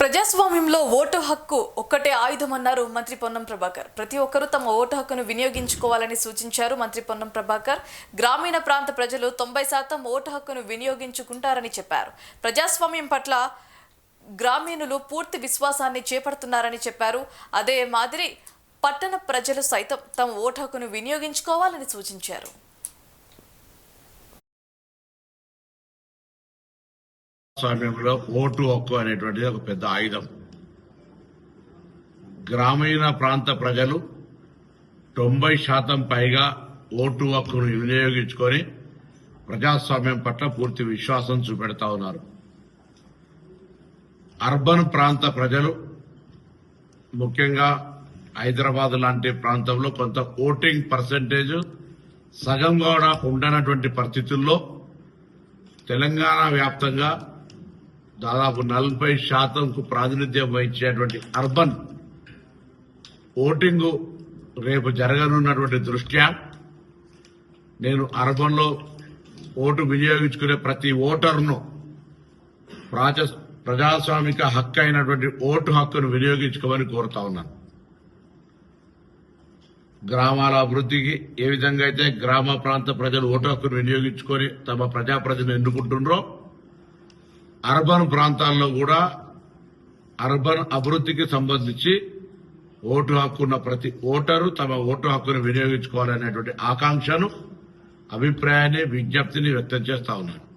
ప్రజాస్వామ్యంలో ఓటు హక్కు ఒక్కటే ఆయుధం అన్నారు మంత్రి పొన్నం ప్రభాకర్. ప్రతి ఒక్కరూ తమ ఓటు హక్కును వినియోగించుకోవాలని సూచించారు మంత్రి పొన్నం ప్రభాకర్. గ్రామీణ ప్రాంత ప్రజలు తొంభై శాతం ఓటు హక్కును వినియోగించుకుంటారని చెప్పారు. ప్రజాస్వామ్యం పట్ల గ్రామీణులు పూర్తి విశ్వాసాన్ని చేపడుతున్నారని చెప్పారు. అదే మాదిరి పట్టణ ప్రజలు సైతం తమ ఓటు హక్కును వినియోగించుకోవాలని సూచించారు. సమయంలో ఓటు హక్కు అనేటువంటిది ఒక పెద్ద ఆయుధం. గ్రామీణ ప్రాంత ప్రజలు తొంభై శాతం పైగా ఓటు హక్కును వినియోగించుకొని ప్రజాస్వామ్యం పట్ల పూర్తి విశ్వాసం చూపెడతా ఉన్నారు. అర్బన్ ప్రాంత ప్రజలు ముఖ్యంగా హైదరాబాద్ లాంటి ప్రాంతంలో కొంత ఓటింగ్ పర్సంటేజ్ సగం కూడా ఉండనటువంటి పరిస్థితుల్లో తెలంగాణ వ్యాప్తంగా దాదాపు నలభై శాతంకు ప్రాతినిధ్యం వహించేటువంటి అర్బన్ ఓటింగు రేపు జరగనున్నటువంటి దృష్ట్యా నేను అర్బన్లో ఓటు వినియోగించుకునే ప్రతి ఓటర్ను ప్రాజ- ప్రజాస్వామిక హక్కు అయినటువంటి ఓటు హక్కును వినియోగించుకోమని కోరుతా ఉన్నాను. గ్రామాల అభివృద్ధికి ఏ విధంగా అయితే గ్రామ ప్రాంత ప్రజలు ఓటు హక్కును వినియోగించుకొని తమ ప్రజాప్రతిని ఎన్నుకుంటుండ్రో అర్బన్ ప్రాంతాల్లో కూడా అర్బన్ అభివృద్ధికి సంబంధించి ఓటు హక్కున్న ప్రతి ఓటరు తమ ఓటు హక్కును వినియోగించుకోవాలనేటువంటి ఆకాంక్షను అభిప్రాయాన్ని విజ్ఞప్తిని వ్యక్తం చేస్తా ఉన్నాను.